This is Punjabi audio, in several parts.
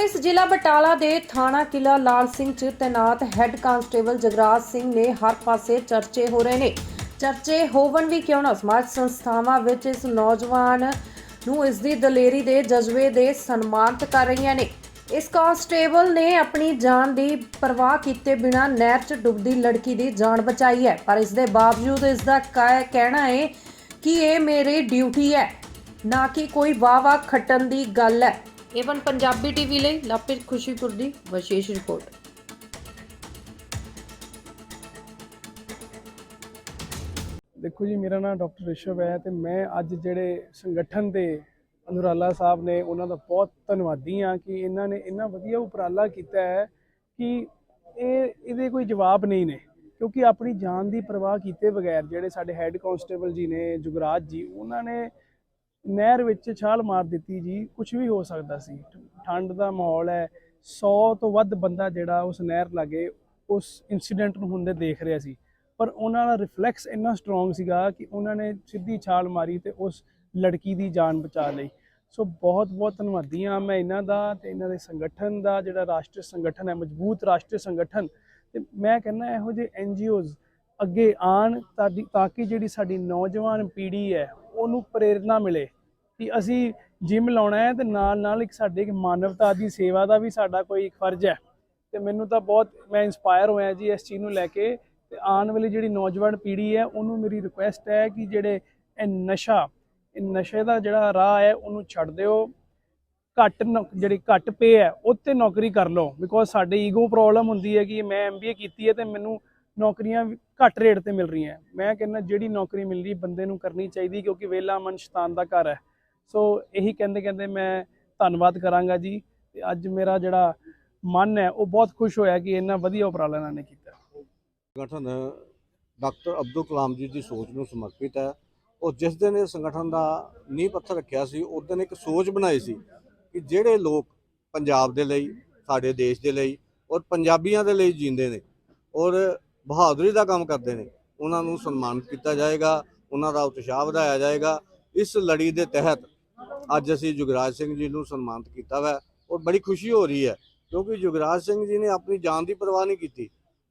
ਪੁਲਿਸ ਜ਼ਿਲ੍ਹਾ ਬਟਾਲਾ ਦੇ ਥਾਣਾ ਕਿਲਾ ਲਾਲ ਸਿੰਘ ਚ ਤੈਨਾਤ ਹੈੱਡ ਕਾਂਸਟੇਬਲ ਜਗਰਾਜ ਸਿੰਘ ਨੇ ਹਰ ਪਾਸੇ ਚਰਚੇ ਹੋ ਰਹੇ ਨੇ। ਚਰਚੇ ਹੋਵਨ ਵੀ ਕਿਉਂ ਨਾ? ਸਮਾਜ ਸੰਸਥਾਵਾਂ ਵਿੱਚ ਇਸ ਨੌਜਵਾਨ ਨੂੰ ਇਸ ਦੀ ਦਲੇਰੀ ਦੇ ਜਜ਼ਬੇ ਦੇ ਸਨਮਾਨਿਤ ਕਰ ਰਹੀਆਂ ਨੇ। ਇਸ ਕਾਂਸਟੇਬਲ ਨੇ ਆਪਣੀ ਜਾਨ ਦੀ ਪਰਵਾਹ ਕੀਤੇ ਬਿਨਾਂ ਨਹਿਰ 'ਚ ਡੁੱਬਦੀ ਲੜਕੀ ਦੀ ਜਾਨ ਬਚਾਈ ਹੈ। ਪਰ ਇਸ ਦੇ ਬਾਵਜੂਦ ਇਸ ਦਾ ਕਹਿਣਾ ਹੈ ਕਿ ਇਹ ਮੇਰੀ ਡਿਊਟੀ ਹੈ। ਨਾ ਕਿ ਕੋਈ ਵਾਹ-ਵਾਹ ਖੱਟਣ ਦੀ ਗੱਲ ਹੈ। ਏਵਨ ਪੰਜਾਬੀ ਟੀਵੀ ਲਈ ਲਾਪਿਤ ਖੁਸ਼ੀਪੁਰ ਦੀ ਵਿਸ਼ੇਸ਼ ਰਿਪੋਰਟ ਦੇਖੋ ਜੀ ਮੇਰਾ ਨਾਮ ਡਾਕਟਰ ਰਿਸ਼ਵ ਹੈ ਤੇ ਮੈਂ ਅੱਜ ਜਿਹੜੇ ਸੰਗਠਨ ਦੇ ਅਨੁਰਾਲਾ ਸਾਹਿਬ ਨੇ ਉਹਨਾਂ ਦਾ ਬਹੁਤ ਧੰਨਵਾਦੀ ਹਾਂ ਕਿ ਇਹਨਾਂ ਨੇ ਇੰਨਾ ਵਧੀਆ ਉਪਰਾਲਾ ਕੀਤਾ ਹੈ ਕਿ ਇਹ ਇਹਦੇ ਕੋਈ ਜਵਾਬ ਨਹੀਂ ਨੇ ਕਿਉਂਕਿ ਆਪਣੀ ਜਾਨ ਦੀ ਪਰਵਾਹ ਕੀਤੇ ਬਗੈਰ ਜਿਹੜੇ ਸਾਡੇ ਹੈੱਡ ਕਾਂਸਟੇਬਲ ਜੀ ਨੇ ਜੁਗਰਾਜ ਜੀ ਉਹਨਾਂ ਨੇ ਨਹਿਰ ਵਿੱਚ ਛਾਲ ਮਾਰ ਦਿੱਤੀ ਜੀ ਕੁਝ ਵੀ ਹੋ ਸਕਦਾ ਸੀ। ਠੰਡ ਦਾ ਮਾਹੌਲ ਹੈ 100 ਤੋਂ ਵੱਧ ਬੰਦਾ ਜਿਹੜਾ ਉਸ ਨਹਿਰ ਲਾਗੇ ਉਸ ਇਨਸੀਡੈਂਟ ਨੂੰ ਹੁੰਦੇ ਦੇਖ ਰਿਹਾ ਸੀ। ਪਰ ਉਹਨਾਂ ਦਾ ਰਿਫਲੈਕਸ ਇੰਨਾ ਸਟਰੋਂਗ ਸੀਗਾ ਕਿ ਉਹਨਾਂ ਨੇ ਸਿੱਧੀ ਛਾਲ ਮਾਰੀ ਤੇ ਉਸ ਲੜਕੀ ਦੀ ਜਾਨ ਬਚਾ ਲਈ। ਸੋ ਬਹੁਤ ਬਹੁਤ ਧੰਨਵਾਦੀ ਹਾਂ ਮੈਂ ਇਹਨਾਂ ਦਾ ਤੇ ਇਹਨਾਂ ਦੇ ਸੰਗਠਨ ਦਾ, ਜਿਹੜਾ ਰਾਸ਼ਟਰੀ ਸੰਗਠਨ ਹੈ, ਮਜ਼ਬੂਤ ਰਾਸ਼ਟਰੀ ਸੰਗਠਨ। ਤੇ ਮੈਂ ਕਹਿੰਦਾ ਇਹੋ ਜਿਹੇ ਐਨਜੀਓਜ਼ ਅੱਗੇ ਆਣ ਤਾਡੀ- ਤਾਂ ਕਿ ਜਿਹੜੀ ਸਾਡੀ ਨੌਜਵਾਨ ਪੀੜ੍ਹੀ ਹੈ, ਉਹਨੂੰ ਪ੍ਰੇਰਣਾ ਮਿਲੇ ਕਿ ਅਸੀਂ ਜਿਮ ਲਾਉਣਾ ਹੈ ਤੇ ਨਾਲ ਨਾਲ ਇੱਕ ਸਾਡੇ ਇੱਕ ਮਾਨਵਤਾ ਦੀ ਸੇਵਾ ਦਾ ਵੀ ਸਾਡਾ ਕੋਈ ਇੱਕ ਫਰਜ਼ ਹੈ। ਤੇ ਮੈਨੂੰ ਤਾਂ ਬਹੁਤ, ਮੈਂ ਇਨਸਪਾਇਰ ਹੋਇਆ ਜੀ ਇਸ ਚੀਜ਼ ਨੂੰ ਲੈ ਕੇ ਤੇ ਆਉਣ ਵਾਲੀ ਜਿਹੜੀ ਨੌਜਵਾਨ ਪੀੜ੍ਹੀ ਹੈ, ਉਹਨੂੰ ਮੇਰੀ ਰਿਕੁਐਸਟ ਹੈ ਕਿ ਜਿਹੜੇ ਇਹ ਨਸ਼ਾ, ਇਹ ਨਸ਼ੇ ਦਾ ਜਿਹੜਾ ਰਾਹ ਹੈ, ਉਹਨੂੰ ਛੱਡ ਦਿਓ। ਘੱਟ ਨੌ- ਜਿਹੜੀ ਘੱਟ ਪੇ ਹੈ, ਉੱਤੇ ਨੌਕਰੀ ਕਰ ਲਓ। ਬਿਕੋਜ਼ ਸਾਡੇ ਈਗੋ ਪ੍ਰੋਬਲਮ ਹੁੰਦੀ ਹੈ ਕਿ ਮੈਂ ਐਮਬੀਏ ਕੀਤੀ ਹੈ ਤੇ ਮੈਨੂੰ ਨੌਕਰੀਆਂ ਵੀ ਘੱਟ ਰੇਟ ਤੇ ਮਿਲ ਰਹੀਆਂ ਮੈਂ ਕਹਿੰਦਾ ਜਿਹੜੀ ਨੌਕਰੀ ਮਿਲ ਰਹੀ ਬੰਦੇ ਨੂੰ ਕਰਨੀ ਚਾਹੀਦੀ ਕਿਉਂਕਿ ਵੇਲਾ ਮਨ ਸ਼ੈਤਾਨ ਦਾ ਘਰ ਹੈ। ਸੋ ਇਹੀ ਕਹਿੰਦੇ ਕਹਿੰਦੇ ਮੈਂ ਧੰਨਵਾਦ ਕਰਾਂਗਾ ਜੀ। ਤੇ ਅੱਜ ਮੇਰਾ ਜਿਹੜਾ ਮਨ ਹੈ, ਉਹ ਬਹੁਤ ਖੁਸ਼ ਹੋਇਆ ਕਿ ਇੰਨਾ ਵਧੀਆ ਉਪਰਾਲਾ ਇਹਨਾਂ ਨੇ ਕੀਤਾ। ਸੰਗਠਨ, ਡਾਕਟਰ ਅਬਦੁਲ ਕਲਾਮ ਜੀ ਦੀ ਸੋਚ ਨੂੰ ਸਮਰਪਿਤ ਹੈ। ਉਹ ਜਿਸ ਦਿਨ ਇਹ ਸੰਗਠਨ ਦਾ ਨੀਂਹ ਪੱਥਰ ਰੱਖਿਆ ਸੀ, ਉਸ ਦਿਨ ਇੱਕ ਸੋਚ ਬਣਾਈ ਸੀ ਕਿ ਜਿਹੜੇ ਲੋਕ ਪੰਜਾਬ ਦੇ ਲਈ, ਸਾਡੇ ਦੇਸ਼ ਦੇ ਲਈ ਔਰ ਪੰਜਾਬੀਆਂ ਦੇ ਲਈ ਜੀਂਦੇ ਨੇ ਔਰ ਬਹਾਦਰੀ ਦਾ ਕੰਮ ਕਰਦੇ ਨੇ। ਉਹਨਾਂ ਨੂੰ ਸਨਮਾਨਿਤ ਕੀਤਾ ਜਾਏਗਾ, ਉਹਨਾਂ ਦਾ ਉਤਸ਼ਾਹ ਵਧਾਇਆ ਜਾਏਗਾ। ਇਸ ਲੜੀ ਦੇ ਤਹਿਤ ਅੱਜ ਅਸੀਂ ਜੁਗਰਾਜ ਸਿੰਘ ਜੀ ਨੂੰ ਸਨਮਾਨਿਤ ਕੀਤਾ ਵਾ ਔਰ ਬੜੀ ਖੁਸ਼ੀ ਹੋ ਰਹੀ ਹੈ ਕਿਉਂਕਿ ਜੁਗਰਾਜ ਸਿੰਘ ਜੀ ਨੇ ਆਪਣੀ ਜਾਨ ਦੀ ਪਰਵਾਹ ਨਹੀਂ ਕੀਤੀ।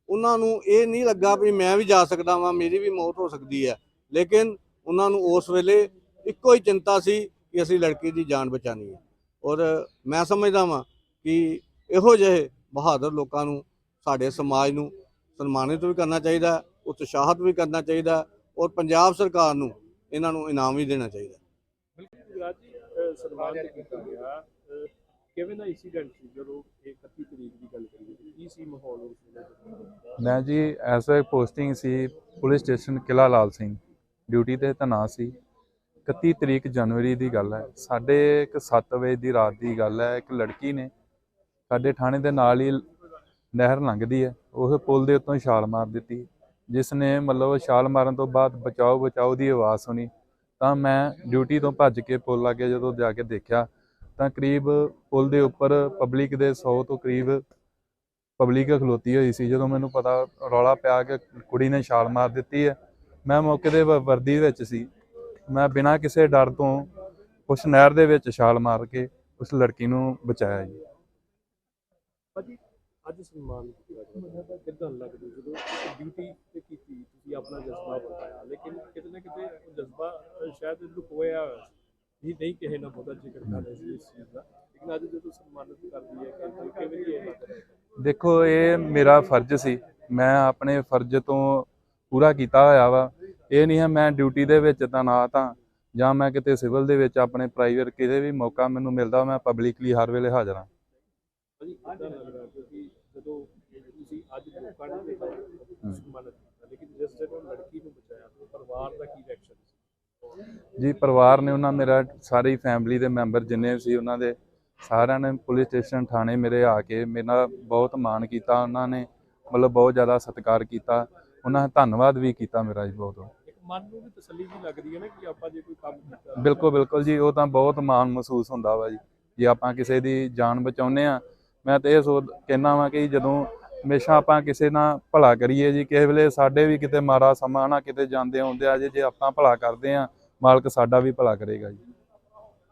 ਉਹਨਾਂ ਨੂੰ ਇਹ ਨਹੀਂ ਲੱਗਾ ਵੀ ਮੈਂ ਵੀ ਜਾ ਸਕਦਾ ਵਾਂ, ਮੇਰੀ ਵੀ ਮੌਤ ਹੋ ਸਕਦੀ ਹੈ। ਲੇਕਿਨ ਉਹਨਾਂ ਨੂੰ ਉਸ ਵੇਲੇ ਇੱਕੋ ਹੀ ਚਿੰਤਾ ਸੀ ਕਿ ਅਸੀਂ ਲੜਕੀ ਦੀ ਜਾਨ ਬਚਾਣੀ ਹੈ। ਔਰ ਮੈਂ ਸਮਝਦਾ ਵਾਂ ਕਿ ਇਹੋ ਜਿਹੇ ਬਹਾਦਰ ਲੋਕਾਂ ਨੂੰ, ਸਾਡੇ ਸਮਾਜ ਨੂੰ ਸਨਮਾਨਿਤ ਵੀ ਕਰਨਾ ਚਾਹੀਦਾ ਉਤਸ਼ਾਹਿਤ ਵੀ ਕਰਨਾ ਚਾਹੀਦਾ ਔਰ ਪੰਜਾਬ ਸਰਕਾਰ ਨੂੰ ਇਹਨਾਂ ਨੂੰ ਇਨਾਮ ਵੀ ਦੇਣਾ ਚਾਹੀਦਾ। ਬਿਲਕੁਲ ਰਾਜ ਜੀ ਸਨਮਾਨ ਕੀਤਾ ਗਿਆ ਕਿਵੇਂ ਦਾ ਇਨਸੀਡੈਂਟ ਸੀ ਜਦੋਂ ਇਹ 31 ਤਰੀਕ ਦੀ ਗੱਲ ਕਰੀਏ ਕੀ ਸੀ ਮਾਹੌਲ ਉਸ ਵੇਲੇ ਮੈਂ ਜੀ ਐਸ ਅ ਪੋਸਟਿੰਗ ਸੀ police station Qila Lal Singh duty ਤੇ ਤੈਨਾਤ ਸੀ 31 ਤਰੀਕ ਜਨਵਰੀ ਦੀ ਗੱਲ ਹੈ ਸਾਡੇ ਇੱਕ 7 ਵਜੇ ਦੀ ਰਾਤ ਦੀ ਗੱਲ ਹੈ ਇੱਕ ਲੜਕੀ ਨੇ ਸਾਡੇ ਥਾਣੇ ਦੇ ਨਾਲ ਹੀ ਨਹਿਰ ਲੰਘਦੀ ਹੈ ਉਸ ਪੁਲ ਦੇ ਉੱਤੋਂ ਛਾਲ ਮਾਰ ਦਿੱਤੀ ਜਿਸ ਨੇ ਮਤਲਬ ਛਾਲ ਮਾਰਨ ਤੋਂ ਬਾਅਦ ਬਚਾਓ ਬਚਾਓ ਦੀ ਆਵਾਜ਼ ਸੁਣੀ, ਤਾਂ ਮੈਂ ਡਿਊਟੀ ਤੋਂ ਭੱਜ ਕੇ ਪੁਲ ਲਾਗੇ ਜਦੋਂ ਜਾ ਕੇ ਦੇਖਿਆ, ਤਾਂ ਕਰੀਬ ਪੁਲ ਦੇ ਉੱਪਰ ਪਬਲਿਕ ਦੇ 100 ਤੋਂ ਕਰੀਬ ਪਬਲਿਕ ਖਲੋਤੀ ਹੋਈ ਸੀ। ਜਦੋਂ ਮੈਨੂੰ ਪਤਾ ਰੌਲਾ ਪਿਆ ਕਿ ਕੁੜੀ ਨੇ ਛਾਲ ਮਾਰ ਦਿੱਤੀ ਹੈ, ਮੈਂ ਮੌਕੇ ਦੇ ਵਰਦੀ ਵਿੱਚ ਸੀ। ਮੈਂ ਬਿਨਾਂ ਕਿਸੇ ਡਰ ਤੋਂ ਉਸ ਨਹਿਰ ਦੇ ਵਿੱਚ ਛਾਲ ਮਾਰ ਕੇ ਉਸ ਲੜਕੀ ਨੂੰ ਬਚਾਇਆ ਜੀ। ਅੱਜ ਸਨਮਾਨ ਕੀਤਾ ਗਿਆ ਕਿਦਾਂ ਲੱਗਦਾ ਜਦੋਂ ਡਿਊਟੀ ਤੇ ਕੀਤੀ ਤੁਸੀਂ ਆਪਣਾ ਜਜ਼ਬਾ ਬਤਾਇਆ ਲੇਕਿਨ ਕਿਤੇ ਨਾ ਕਿਤੇ ਉਹ ਜਜ਼ਬਾ ਸ਼ਾਇਦ ਲੁਕੋਇਆ ਨਹੀਂ ਨਹੀਂ ਕਿਸੇ ਨਾਲ ਬਹੁਤਾ ਜ਼ਿਕਰ ਕਰ ਰਹੇ ਸੀ ਇਸ ਚੀਜ਼ ਦਾ। ਲੇਕਿਨ ਅੱਜ ਜਦੋਂ ਸਨਮਾਨਿਤ ਕਰਦੀ ਹੈ ਕਿ ਕਿਵੇਂ ਦੀ ਇਹ? ਦੇਖੋ ਇਹ ਮੇਰਾ ਫਰਜ਼ ਸੀ। ਮੈਂ ਆਪਣੇ ਫਰਜ਼ ਤੋਂ ਪੂਰਾ ਕੀਤਾ ਹੋਇਆ ਵਾ। ਇਹ ਨਹੀਂ ਹੈ ਮੈਂ ਡਿਊਟੀ ਦੇ ਵਿੱਚ ਤੈਨਾਤ ਹਾਂ ਜਾਂ ਮੈਂ ਕਿਤੇ ਸਿਵਲ ਦੇ ਵਿੱਚ ਆਪਣੇ ਪ੍ਰਾਈਵੇਟ ਕਿਤੇ ਵੀ ਮੌਕਾ ਮੈਨੂੰ ਮਿਲਦਾ ਮੈਂ ਪਬਲਿਕਲੀ ਹਰ ਵੇਲੇ ਹਾਜ਼ਰ ਹਾਂ ਭਾਜੀ ਕਿਦਾਂ ਲੱਗ ਰਿਹਾ ਕਿਉਂਕਿ ਜਦੋਂ ਤੁਸੀਂ ਅੱਜ ਲੋਕਾਂ ਨੇ ਦੇਖਿਆ ਸਨਮਾਨਿਤ ਕੀਤਾ ਲੇਕਿਨ ਜਿਸ ਦਿਨ ਉਹ ਲੜਕੀ ਨੂੰ ਬਚਾਇਆ ਤਾਂ ਪਰਿਵਾਰ ਦਾ ਕੀ ਰਿਐਕਸ਼ਨ ਸੀ? ਜੀ ਪਰਿਵਾਰ ਨੇ ਉਹਨਾਂ ਮੇਰਾ ਸਾਰੀ ਫੈਮਿਲੀ ਦੇ ਮੈਂਬਰ ਜਿੰਨੇ ਸੀ ਉਹਨਾਂ ਦੇ ਸਾਰਿਆਂ ਨੇ ਪੁਲਿਸ ਸਟੇਸ਼ਨ ਥਾਣੇ ਮੇਰੇ ਆ ਕੇ ਮੇਰਾ ਬਹੁਤ ਮਾਣ ਕੀਤਾ ਉਹਨਾਂ ਨੇ ਮਤਲਬ ਬਹੁਤ ਜ਼ਿਆਦਾ ਸਤਿਕਾਰ ਕੀਤਾ ਉਹਨਾਂ ਨੇ ਧੰਨਵਾਦ ਵੀ ਕੀਤਾ ਮੇਰਾ ਜੀ ਬਹੁਤ। ਇੱਕ ਮਨ ਨੂੰ ਵੀ ਤਸੱਲੀ ਜੀ ਲੱਗਦੀ ਹੈ ਨਾ ਕਿ ਆਪਾਂ ਜੇ ਕੋਈ ਕੰਮ ਕੀਤਾ। ਬਿਲਕੁਲ ਬਿਲਕੁਲ ਜੀ ਉਹ ਤਾਂ ਬਹੁਤ ਮਾਣ ਮਹਿਸੂਸ ਹੁੰਦਾ ਵਾ ਜੀ। ਜੇ ਆਪਾਂ ਕਿਸੇ ਦੀ ਜਾਨ ਬਚਾਉਂਦੇ ਆ ਮੈਂ ਤਾਂ ਇਹ ਸੋਚ ਕਹਿਣਾ ਵਾਂ ਕਿ ਜਦੋਂ ਹਮੇਸ਼ਾ ਆਪਾਂ ਕਿਸੇ ਨਾਲ ਭਲਾ ਕਰੀਏ ਜੀ, ਕਿਸੇ ਵੇਲੇ ਸਾਡੇ ਵੀ ਕਿਤੇ ਮਾੜਾ ਸਮਾਂ ਨਾ ਕਿਤੇ ਜਾਂਦੇ ਆਉਂਦੇ ਆ ਜੇ ਜੇ ਆਪਾਂ ਭਲਾ ਕਰਦੇ ਆ ਮਾਲਕ ਸਾਡਾ ਵੀ ਭਲਾ ਕਰੇਗਾ ਜੀ।